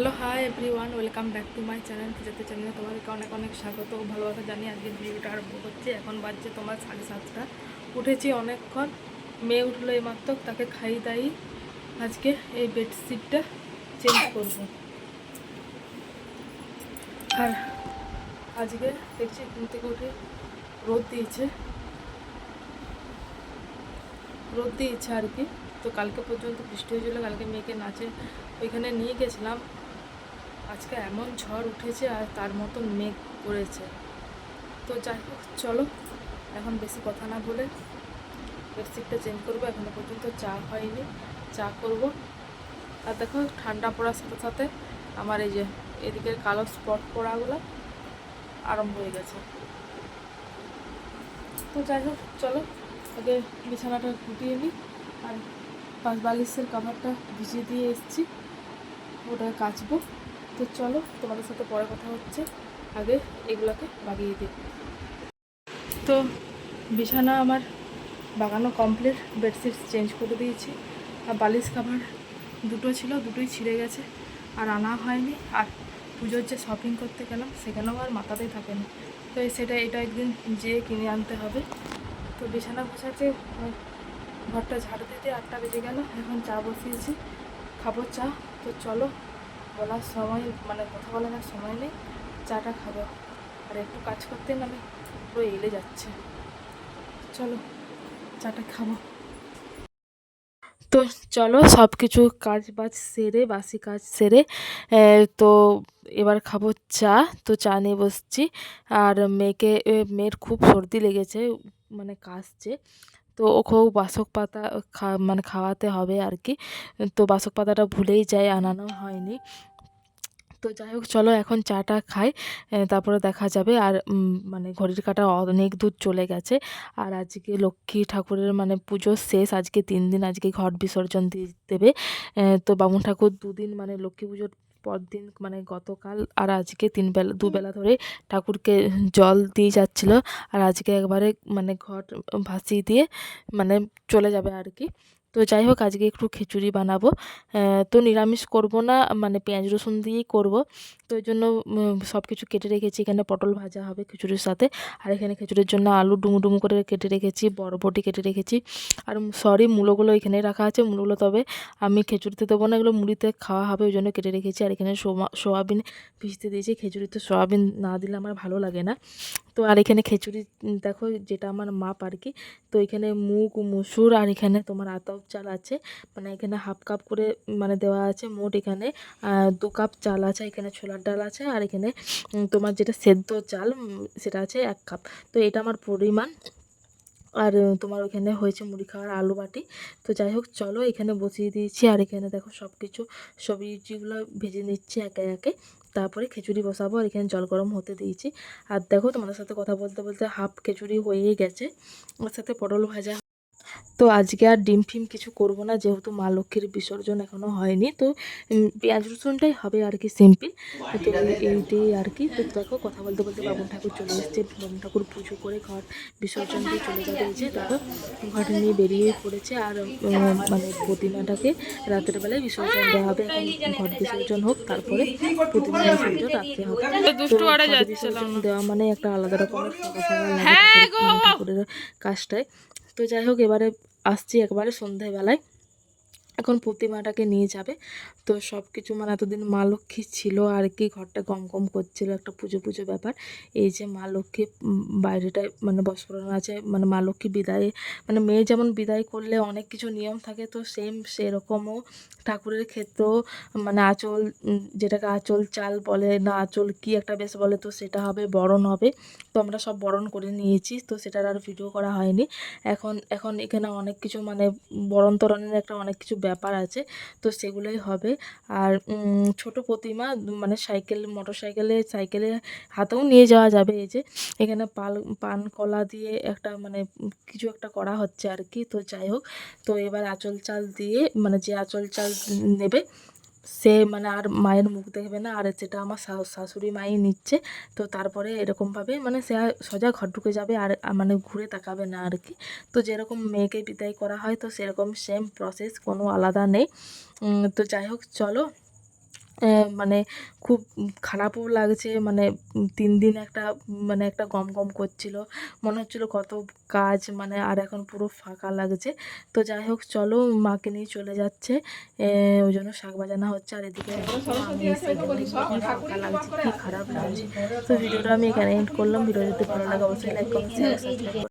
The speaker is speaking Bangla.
Hello hi everyone welcome back to my channel যেতে চ্যানেলে তোমাদেরকে অনেক অনেক স্বাগত। ভালোবাসা জানিয়ে আজকে ভিডিওটা আরম্ভ করছি। এখন বাজছে তোমার সাড়ে সাতটা। উঠেছি অনেকক্ষণ। মেয়ে উঠল এই মাত্র তাকে খাই দাই। আজকে এই বেডশিটটা চেঞ্জ করব। আর আজকে দেখছি ঘুম থেকে উঠে রোদ দিয়েছে। রোদ দিয়েছে আর কি। তো কালকে পর্যন্ত বৃষ্টি হয়েছিল, কালকে মেয়েকে নাচে ওইখানে নিয়ে গেছিলাম। আজকে এমন ঝড় উঠেছে আর তার মতন মেঘ করেছে। তো যাই হোক, চলো, এখন বেশি কথা না বলে বেডশিটটা চেঞ্জ করব, এখনও পর্যন্ত চা হয়নি, চা করব। আর দেখো, ঠান্ডা পড়ার সাথে সাথে আমার এই যে এদিকের কালো স্পট পড়াগুলো আরম্ভ হয়ে গেছে। তো যাই হোক, চলো, আগে বিছানাটা গুটিয়ে নিই আর পাঁচ বালিশের কাভারটা ভিজিয়ে দিয়ে এসছি ওটা কাচবো। তো চলো, তোমাদের সাথে পরে কথা হচ্ছে। আগে এগুলোকে বাগিয়ে দিই। তো বিছানা আমার বাগানো কমপ্লিট বেডশিট চেঞ্জ করে দিয়েছি। আর বালিশ কাভার দুটো ছিল, দুটোই ছিঁড়ে গেছে। আর আনা হয়নি। আর পুজোর যে শপিং করতে গেলাম, সেখানেও আর মাথাতেই থাকেনি। তো সেটা, এটা একদিন যেয়ে কিনে আনতে হবে। তো বিছানা গোছাতে ঘরটা ঝাড়ু দিতে আটটা বেজে গেল। এখন চা বসিয়েছি। খাব চা। তো চলো বলার সময় মানে কথা বলার আর সময় নেই, চাটা খাব। আর একটু কাজ করতে মানে পুরো এলে যাচ্ছে। চলো, চাটা খাব। তো চলো সব কিছু কাজ বাজ সেরে, বাসি কাজ সেরে তো এবার খাব চা। তো চা নিয়ে বসছি। আর মেয়েকে মেয়ের খুব সর্দি লেগেছে মানে কাশছে। তো ওকেও বাসক পাতা খা মানে খাওয়াতে হবে আর কি তো বাসক পাতাটা ভুলেই যায়, আনানো হয়নি। তো যাই হোক, চলো এখন চাটা খাই তারপরে দেখা যাবে। আর মানে ঘড়ির কাটা অনেক দূর চলে গেছে। আর আজকে লক্ষ্মী ঠাকুরের মানে পুজো শেষ। আজকে তিন দিন আজকে ঘট বিসর্জন দিয়ে দেবে। তো বামুন ঠাকুর দুদিন মানে লক্ষ্মী পুজোর পর দিন মানে গতকাল আর আজকে তিন বেলা দুবেলা ধরে ঠাকুরকে জল দিয়ে যাচ্ছিল আর আজকে একবারে মানে ঘট ভাসিয়ে দিয়ে মানে চলে যাবে আর কি। তো যাই হোক, আজকে একটু খিচুড়ি বানাবো। তো নিরামিষ করব না মানে পেঁয়াজ রসুন দিয়েই করব। তো ওই জন্য সব কিছু কেটে রেখেছি। এখানে পটল ভাজা হবে খিচুড়ির সাথে। আর এখানে খিচুড়ির জন্য আলু ডুমু ডুমু করে কেটে রেখেছি বরবটি কেটে রেখেছি। আর সরি মূলোগুলো এখানে রাখা আছে। মূলোগুলো তবে আমি খিচুড়িতে দেবো না, এগুলো মুড়িতে খাওয়া হবে, ওই জন্য কেটে রেখেছি। আর এখানে সোয়াবিন ভিজতে দিয়েছি। খিচুড়িতে সোয়াবিন না দিলে আমার ভালো লাগে না। তো আর এখানে খিচুড়ি দেখো যেটা আমার মাপ আর কি। তো এখানে মুগ, মুসুর আর এখানে তোমার আতপ চাল আছে। মানে এখানে হাফ কাপ করে মানে দেওয়া আছে মোট এখানে দু কাপ চাল আছে। এখানে ছোলার ডাল আছে আর এখানে তোমার যেটা সেদ্ধ চাল সেটা আছে এক কাপ। তো এটা আমার পরিমাণ। আর তোমার ওখানে হয়েছে মুড়ি খাওয়ার আলু বাটি। তো যাই হোক, চলো এখানে বসিয়ে দিয়েছি। আর এখানে দেখো সব কিছু সবজিগুলো ভেজে নিচ্ছি একে একে, তারপরে খিচুড়ি বসাবো। আর এখানে জল গরম হতে দিয়েছি। আর দেখো তোমাদের সাথে কথা বলতে বলতে হাফ খিচুড়ি হয়েই গেছে। ওর সাথে পটল ভাজা তো আজকে আর ডিম ফিম কিছু করব না যেহেতু মা লক্ষ্মীর বিসর্জন এখনও হয়নি তো পেঁয়াজ রসুনটাই হবে আর কি সিম্পল তো এইটাই আর কি। তো দেখো কথা বলতে বলতে বাবুন ঠাকুর চলে এসছে বাবুন ঠাকুর পুজো করে ঘর বিসর্জন দিয়ে চলে যাবে যে দেখো ঘর নিয়ে বেরিয়ে পড়েছে আর মানে প্রতিমাটাকে রাতের বেলায় বিসর্জন দেওয়া হবে। এখন ঘর বিসর্জন হোক তারপরে প্রতিমা বিসর্জন রাখতে হবে। বিসর্জন দেওয়া মানে একটা আলাদা রকমের মানে ঠাকুরের কাজটায়। তো যাই হোক এবারে আসছি একবারে সন্ধ্যাবেলায়। এখন প্রতিমাটাকে নিয়ে যাবে। তো সব কিছু মানে এতদিন মা লক্ষ্মী ছিল আর কি, ঘরটা গম গম করছিল একটা পুজো পুজো ব্যাপার। এই যে মা লক্ষ্মী বাইরেটায় মানে বস্ত্রণ আছে মানে মা লক্ষ্মী বিদায় মানে মেয়ে যেমন বিদায় করলে অনেক কিছু নিয়ম থাকে, তো সেম সেরকমও ঠাকুরের ক্ষেত্রেও মানে আঁচল যেটাকে আঁচল চাল বলে না আঁচল কি একটা বেশ বলে, তো সেটা হবে, বরণ হবে। তো আমরা সব বরণ করে নিয়েছি, তো সেটার আর ভিডিও করা হয়নি। এখন এখন এখানে অনেক কিছু মানে বরণ তরণের একটা অনেক কিছু ব্যাপার আছে, তো সেগুলোই হবে। আর ছোট প্রতিমা মানে সাইকেল মোটর সাইকেলে সাইকেলে হাতেও নিয়ে যাওয়া যাবে এই যে। এখানে পাল, পান, কলা দিয়ে একটা মানে কিছু একটা করা হচ্ছে আর কি, তো যাই হোক। তো এবার আঁচল চাল দিয়ে মানে যে আঁচল চাল নেবে সে মানে আর মায়ের মুখ দেখবে না, আর যেটা আমার শাশুড়ি মাই নিচ্ছে, তো তারপরে এরকমভাবে মানে সে সোজা ঘর ঢুকে যাবে, আর মানে ঘুরে তাকাবে না আর কি। তো যেরকম মেয়েকে বিদায় করা হয়, তো সেরকম সেম প্রসেস কোনো আলাদা নেই। তো যাই হোক, চলো। মানে খুব খারাপও লাগছে মানে তিন দিন একটা মানে একটা গম গম করছিল। মনে হচ্ছিল কত কাজ মানে আর এখন পুরো ফাঁকা লাগছে। তো যাই হোক, চলো মাকে নিয়ে চলে যাচ্ছে। ওই জন্য শাক বাজানো হচ্ছে। আর এদিকে ফাঁকা লাগছে খারাপ লাগছে। তো ভিডিওটা আমি এখানে এন্ড করলাম। ভিডিও যদি ভালো লাগে, অবশ্যই লাইক